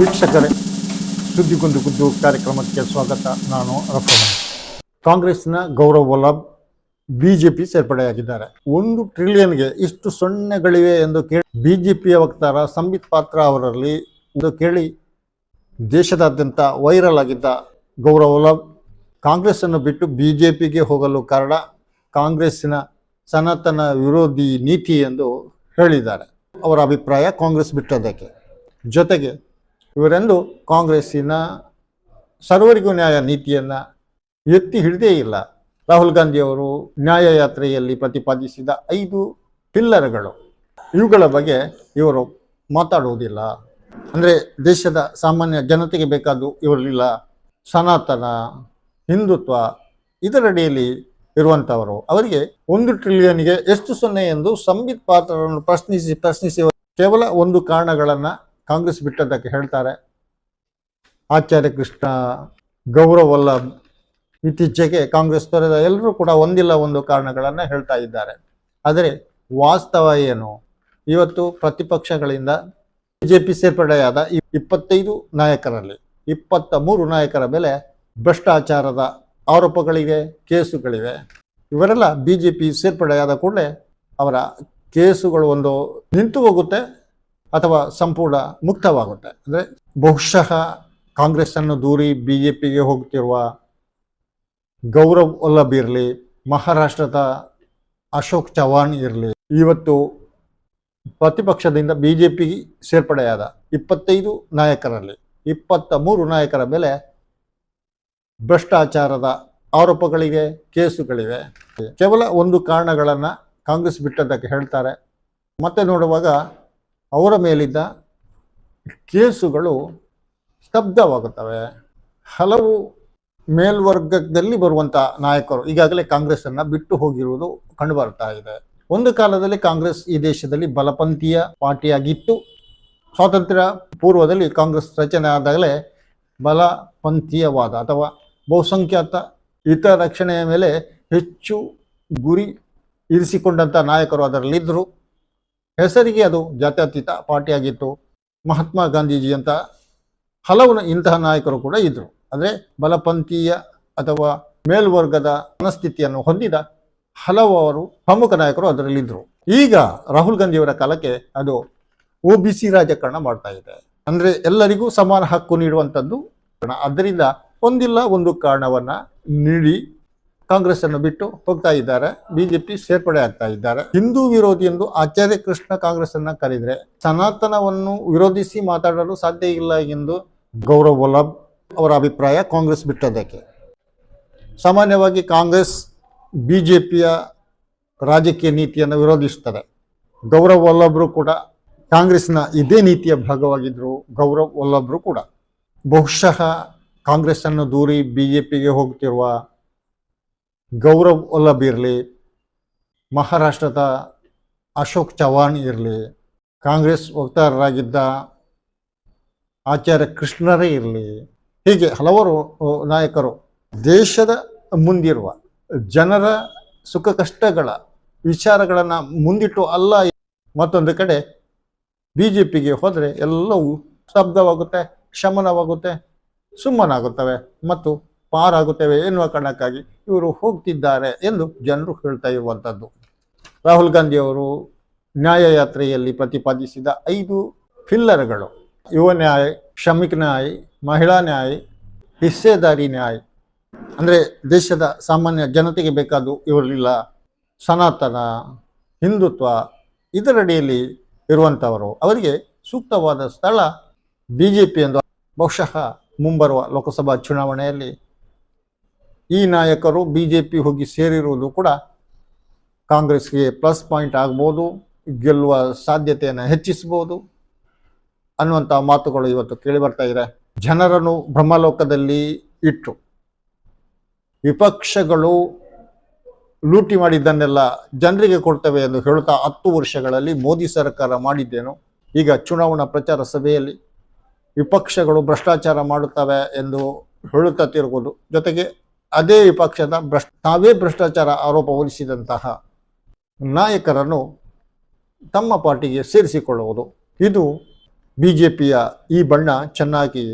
ವೀಕ್ಷಕರೇ ಸುದ್ದಿಗೊಂದು ಗುದ್ದು ಕಾರ್ಯಕ್ರಮಕ್ಕೆ ಸ್ವಾಗತ. ನಾನು ರಫಮನ್ ಕಾಂಗ್ರೆಸ್ನ ಗೌರವ್ ವಲ್ಲಭ್ ಬಿಜೆಪಿ ಸೇರ್ಪಡೆಯಾಗಿದ್ದಾರೆ. ಒಂದು ಟ್ರಿಲಿಯನ್ಗೆ ಇಷ್ಟು ಸೊನ್ನೆಗಳಿವೆ ಎಂದು ಕೇಳಿ ಬಿಜೆಪಿಯ ವಕ್ತಾರ ಸಂಬಿತ್ ಪಾತ್ರ ಅವರಲ್ಲಿ ಎಂದು ಕೇಳಿ ದೇಶದಾದ್ಯಂತ ವೈರಲ್ ಆಗಿದ್ದ ಗೌರವ್ ವಲ್ಲಭ್ ಕಾಂಗ್ರೆಸ್ ಅನ್ನು ಬಿಟ್ಟು ಪಿಗೆ ಹೋಗಲು ಕಾರಣ ಕಾಂಗ್ರೆಸ್ಸಿನ ಸನಾತನ ವಿರೋಧಿ ನೀತಿ ಎಂದು ಹೇಳಿದ್ದಾರೆ. ಅವರ ಅಭಿಪ್ರಾಯ ಕಾಂಗ್ರೆಸ್ ಬಿಟ್ಟದಕ್ಕೆ ಜೊತೆಗೆ ಇವರೆಂದು ಕಾಂಗ್ರೆಸ್ಸಿನ ಸರ್ವರಿಗೂ ನ್ಯಾಯ ನೀತಿಯನ್ನು ಎತ್ತಿ ಹಿಡಿದೇ ಇಲ್ಲ. ರಾಹುಲ್ ಗಾಂಧಿಯವರು ನ್ಯಾಯಯಾತ್ರೆಯಲ್ಲಿ ಪ್ರತಿಪಾದಿಸಿದ ಐದು ಪಿಲ್ಲರ್ಗಳು. ಇವುಗಳ ಬಗ್ಗೆ ಇವರು ಮಾತಾಡುವುದಿಲ್ಲ. ಅಂದರೆ ದೇಶದ ಸಾಮಾನ್ಯ ಜನತೆಗೆ ಬೇಕಾದ್ದು ಇವರಲ್ಲಿಲ್ಲ ಸನಾತನ, ಹಿಂದುತ್ವ ಇದರಡಿಯಲ್ಲಿ ಇರುವಂಥವರು ಅವರಿಗೆ ಒಂದು ಟ್ರಿಲಿಯನ್ಗೆ ಎಷ್ಟು ಸೊನ್ನೆ ಎಂದು ಸಂಬಿತ್ ಪಾತ್ರರನ್ನು ಪ್ರಶ್ನಿಸಿ ಪ್ರಶ್ನಿಸಿ ಕೇವಲ ಒಂದು ಕಾರಣಗಳನ್ನು ಕಾಂಗ್ರೆಸ್ ಬಿಟ್ಟದ್ದಕ್ಕೆ ಹೇಳ್ತಾರೆ. ಆಚಾರ್ಯ ಕೃಷ್ಣ, ಗೌರವ್ ಇತ್ತೀಚೆಗೆ ಕಾಂಗ್ರೆಸ್ ತೊರೆದ ಎಲ್ಲರೂ ಕೂಡ ಒಂದಿಲ್ಲ ಒಂದು ಕಾರಣಗಳನ್ನು ಹೇಳ್ತಾ ಇದ್ದಾರೆ. ಆದರೆ ವಾಸ್ತವ ಏನು? ಇವತ್ತು ಪ್ರತಿಪಕ್ಷಗಳಿಂದ ಬಿಜೆಪಿ ಸೇರ್ಪಡೆಯಾದ ಈ ಇಪ್ಪತ್ತೈದು ನಾಯಕರಲ್ಲಿ ಇಪ್ಪತ್ತ ಮೂರು ನಾಯಕರ ಮೇಲೆ ಭ್ರಷ್ಟಾಚಾರದ ಆರೋಪಗಳಿವೆ ಕೇಸುಗಳಿವೆ. ಇವರೆಲ್ಲ ಬಿ ಜೆ ಪಿ ಸೇರ್ಪಡೆಯಾದ ಕೂಡಲೇ ಅವರ ಕೇಸುಗಳು ಒಂದು ನಿಂತು ಹೋಗುತ್ತೆ. ಅಥವಾ ಸಂಪೂರ್ಣ ಮುಕ್ತವಾಗುತ್ತೆ. ಅಂದರೆ ಬಹುಶಃ ಕಾಂಗ್ರೆಸ್ಸನ್ನು ದೂರಿ ಬಿ ಜೆ ಪಿಗೆ ಹೋಗ್ತಿರುವ ಗೌರವ್ ವಲ್ಲಭ್ ಇರಲಿ, ಮಹಾರಾಷ್ಟ್ರದ ಅಶೋಕ್ ಚವಾಣ್ ಇರಲಿ, ಇವತ್ತು ಪ್ರತಿಪಕ್ಷದಿಂದ ಬಿ ಜೆ ಪಿ ಸೇರ್ಪಡೆಯಾದ ಇಪ್ಪತ್ತೈದು ನಾಯಕರಲ್ಲಿ, ಇಪ್ಪತ್ತ ಮೂರು ನಾಯಕರ ಮೇಲೆ ಭ್ರಷ್ಟಾಚಾರದ ಆರೋಪಗಳಿವೆ ಕೇಸುಗಳಿವೆ. ಕೇವಲ ಒಂದು ಕಾರಣಗಳನ್ನು ಕಾಂಗ್ರೆಸ್ ಬಿಟ್ಟದ್ದಕ್ಕೆ ಹೇಳ್ತಾರೆ. ಮತ್ತೆ ನೋಡುವಾಗ ಅವರ ಮೇಲಿದ್ದ ಕೇಸುಗಳು ಸ್ತಬ್ಧವಾಗುತ್ತವೆ. ಹಲವು ಮೇಲ್ವರ್ಗದಲ್ಲಿ ಬರುವಂಥ ನಾಯಕರು, ಈಗಾಗಲೇ ಕಾಂಗ್ರೆಸ್ಸನ್ನು ಬಿಟ್ಟು ಹೋಗಿರುವುದು ಕಂಡುಬರ್ತಾ ಇದೆ. ಒಂದು ಕಾಲದಲ್ಲಿ ಕಾಂಗ್ರೆಸ್ ಈ ದೇಶದಲ್ಲಿ ಬಲಪಂಥೀಯ ಪಾರ್ಟಿಯಾಗಿತ್ತು. ಸ್ವಾತಂತ್ರ್ಯ ಪೂರ್ವದಲ್ಲಿ ಕಾಂಗ್ರೆಸ್ ರಚನೆ ಆದಾಗಲೇ ಬಲಪಂಥೀಯವಾದ ಅಥವಾ ಬಹುಸಂಖ್ಯಾತ ಹಿತ ರಕ್ಷಣೆಯ ಮೇಲೆ ಹೆಚ್ಚು ಗುರಿ ಇರಿಸಿಕೊಂಡಂಥ ನಾಯಕರು ಅದರಲ್ಲಿದ್ದರು. ಹೆಸರಿಗೆ ಅದು ಜಾತ್ಯತೀತ ಪಾರ್ಟಿಯಾಗಿತ್ತು. ಮಹಾತ್ಮ ಗಾಂಧೀಜಿ ಅಂತ ಹಲವು ಇಂತಹ ನಾಯಕರು ಕೂಡ ಇದ್ದರು ಅಂದರೆ ಬಲಪಂಥೀಯ ಅಥವಾ ಮೇಲ್ವರ್ಗದ ಮನಸ್ಥಿತಿಯನ್ನು ಹೊಂದಿದ ಹಲವಾರು ಪ್ರಮುಖ ನಾಯಕರು ಅದರಲ್ಲಿದ್ದರು ಈಗ ರಾಹುಲ್ ಗಾಂಧಿಯವರ ಕಾಲಕ್ಕೆ ಅದು ಒ ಬಿ ಸಿ ರಾಜಕಾರಣ ಮಾಡ್ತಾ ಇದೆ. ಅಂದರೆ ಎಲ್ಲರಿಗೂ ಸಮಾನ ಹಕ್ಕು ನೀಡುವಂಥದ್ದು. ಅದರಿಂದ ಒಂದಿಲ್ಲ ಒಂದು ಕಾರಣವನ್ನು ನೀಡಿ ಕಾಂಗ್ರೆಸ್ ಅನ್ನು ಬಿಟ್ಟು ಹೋಗ್ತಾ ಇದ್ದಾರೆ, ಬಿಜೆಪಿ ಸೇರ್ಪಡೆ ಆಗ್ತಾ ಇದ್ದಾರೆ. ಹಿಂದೂ ವಿರೋಧಿ ಎಂದು ಆಚಾರ್ಯ ಕೃಷ್ಣ ಕಾಂಗ್ರೆಸ್ ಅನ್ನ ಕರೆದ್ರೆ ಸನಾತನವನ್ನು ವಿರೋಧಿಸಿ ಮಾತಾಡಲು ಸಾಧ್ಯ ಇಲ್ಲ ಎಂದು ಗೌರವ್ ವಲ್ಲಭ್ ಅವರ ಅಭಿಪ್ರಾಯ ಕಾಂಗ್ರೆಸ್ ಬಿಟ್ಟದಕ್ಕೆ ಸಾಮಾನ್ಯವಾಗಿ ಕಾಂಗ್ರೆಸ್ ಬಿಜೆಪಿಯ ರಾಜಕೀಯ ನೀತಿಯನ್ನು ವಿರೋಧಿಸುತ್ತದೆ. ಗೌರವ್ ವಲ್ಲಭರು ಕೂಡ ಕಾಂಗ್ರೆಸ್ನ ಇದೇ ನೀತಿಯ ಭಾಗವಾಗಿದ್ದರು ಗೌರವ್ ವಲ್ಲಭರು ಕೂಡ ಬಹುಶಃ ಕಾಂಗ್ರೆಸ್ ಅನ್ನು ದೂರಿ ಬಿಜೆಪಿಗೆ ಹೋಗ್ತಿರುವ ಗೌರವ್ ವಲ್ಲಭ್ ಇರಲಿ, ಮಹಾರಾಷ್ಟ್ರದ ಅಶೋಕ್ ಚವಾಣ್ ಇರಲಿ, ಕಾಂಗ್ರೆಸ್ ವಕ್ತಾರರಾಗಿದ್ದ ಆಚಾರ್ಯ ಕೃಷ್ಣರೇ ಇರಲಿ, ಹೀಗೆ ಹಲವಾರು ನಾಯಕರು. ದೇಶದ ಮುಂದಿರುವ ಜನರ ಸುಖ ಕಷ್ಟಗಳ ವಿಚಾರಗಳನ್ನು ಮುಂದಿಟ್ಟು ಅಲ್ಲ ಮತ್ತೊಂದು ಕಡೆ ಬಿ ಜೆ ಪಿಗೆ ಹೋದರೆ ಎಲ್ಲವೂ ಸ್ತಬ್ಧವಾಗುತ್ತೆ, ಶಮನವಾಗುತ್ತೆ, ಸುಮ್ಮನಾಗುತ್ತವೆ ಮತ್ತು ಪಾರಾಗುತ್ತವೆ ಎನ್ನುವ ಕಾರಣಕ್ಕಾಗಿ ಇವರು ಹೋಗ್ತಿದ್ದಾರೆ ಎಂದು ಜನರು ಹೇಳ್ತಾ ಇರುವಂಥದ್ದು. ರಾಹುಲ್ ಗಾಂಧಿ ಅವರು ನ್ಯಾಯಯಾತ್ರೆಯಲ್ಲಿ ಪ್ರತಿಪಾದಿಸಿದ ಐದು ಫಿಲ್ಲರ್ಗಳು. ಯುವ ನ್ಯಾಯ, ಶ್ರಮಿಕ ನ್ಯಾಯ, ಮಹಿಳಾ ನ್ಯಾಯ, ಹಿಸ್ಸೆದಾರಿ ನ್ಯಾಯ. ಅಂದರೆ ದೇಶದ ಸಾಮಾನ್ಯ ಜನತೆಗೆ ಬೇಕಾದ್ದು ಇವರಲಿಲ್ಲ ಸನಾತನ, ಹಿಂದುತ್ವ ಇದರಡಿಯಲ್ಲಿ ಇರುವಂಥವರು. ಅವರಿಗೆ ಸೂಕ್ತವಾದ ಸ್ಥಳ ಬಿ ಜೆ ಪಿ ಎಂದು ಬಹುಶಃ ಮುಂಬರುವ ಲೋಕಸಭಾ ಚುನಾವಣೆಯಲ್ಲಿ ಈ ನಾಯಕರು ಬಿ ಜೆ ಪಿ ಹೋಗಿ ಸೇರಿರುವುದು ಕೂಡ ಕಾಂಗ್ರೆಸ್ಗೆ ಪ್ಲಸ್ ಪಾಯಿಂಟ್ ಆಗ್ಬೋದು, ಗೆಲ್ಲುವ ಸಾಧ್ಯತೆಯನ್ನು ಹೆಚ್ಚಿಸ್ಬೋದು ಅನ್ನುವಂಥ ಮಾತುಗಳು ಇವತ್ತು ಕೇಳಿ ಬರ್ತಾ ಇದೆ. ಜನರನ್ನು ಬ್ರಹ್ಮಲೋಕದಲ್ಲಿ ಇಟ್ಟು ವಿಪಕ್ಷಗಳು ಲೂಟಿ ಮಾಡಿದ್ದನ್ನೆಲ್ಲ ಜನರಿಗೆ ಕೊಡ್ತವೆ ಎಂದು ಹೇಳುತ್ತಾ ಹತ್ತು ವರ್ಷಗಳಲ್ಲಿ ಮೋದಿ ಸರ್ಕಾರ ಮಾಡಿದ್ದೇನು. ಈಗ ಚುನಾವಣಾ ಪ್ರಚಾರ ಸಭೆಯಲ್ಲಿ ವಿಪಕ್ಷಗಳು ಭ್ರಷ್ಟಾಚಾರ ಮಾಡುತ್ತವೆ ಎಂದು ಹೇಳುತ್ತಾ ತಿರುಗುವುದು. ಜೊತೆಗೆ ಅದೇ ವಿಪಕ್ಷದ ಭ್ರಷ್ಟ ತಾವೇ ಭ್ರಷ್ಟಾಚಾರ ಆರೋಪ ಹೊರಿಸಿದಂತಹ ನಾಯಕರನ್ನು ತಮ್ಮ ಪಾರ್ಟಿಗೆ ಸೇರಿಸಿಕೊಳ್ಳುವುದು. ಇದು ಬಿ ಜೆ ಪಿಯ ಈ ಬಣ್ಣ ಚೆನ್ನಾಗಿ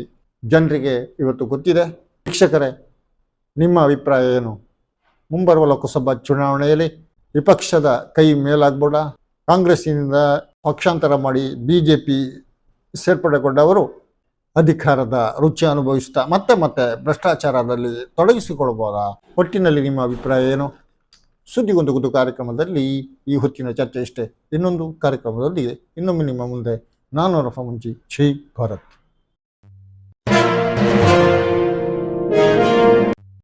ಜನರಿಗೆ ಇವತ್ತು ಗೊತ್ತಿದೆ. ಶಿಕ್ಷಕರೇ ನಿಮ್ಮ ಅಭಿಪ್ರಾಯ ಏನು? ಮುಂಬರುವ ಲೋಕಸಭಾ ಚುನಾವಣೆಯಲ್ಲಿ ವಿಪಕ್ಷದ ಕೈ ಮೇಲಾಗ್ಬೋಡ ಕಾಂಗ್ರೆಸ್ಸಿನಿಂದ ಪಕ್ಷಾಂತರ ಮಾಡಿ ಬಿ ಜೆ ಪಿ ಸೇರ್ಪಡೆಗೊಂಡವರು ಅಧಿಕಾರದ ರುಚಿ ಅನುಭವಿಸ್ತಾ ಮತ್ತೆ ಮತ್ತೆ ಭ್ರಷ್ಟಾಚಾರದಲ್ಲಿ ತೊಡಗಿಸಿಕೊಳ್ಬೋದಾ ಒಟ್ಟಿನಲ್ಲಿ ನಿಮ್ಮ ಅಭಿಪ್ರಾಯ ಏನು? ಸುದ್ದಿಗೊಂದು ಕಾರ್ಯಕ್ರಮದಲ್ಲಿ ಈ ಹೊತ್ತಿನ ಚರ್ಚೆ ಇಷ್ಟೇ. ಇನ್ನೊಂದು ಕಾರ್ಯಕ್ರಮದಲ್ಲಿ ಇನ್ನೊಮ್ಮೆ ನಿಮ್ಮ ಮುಂದೆ. ನಾನು ರಫ ಶ್ರೀ ಭಾರತ್.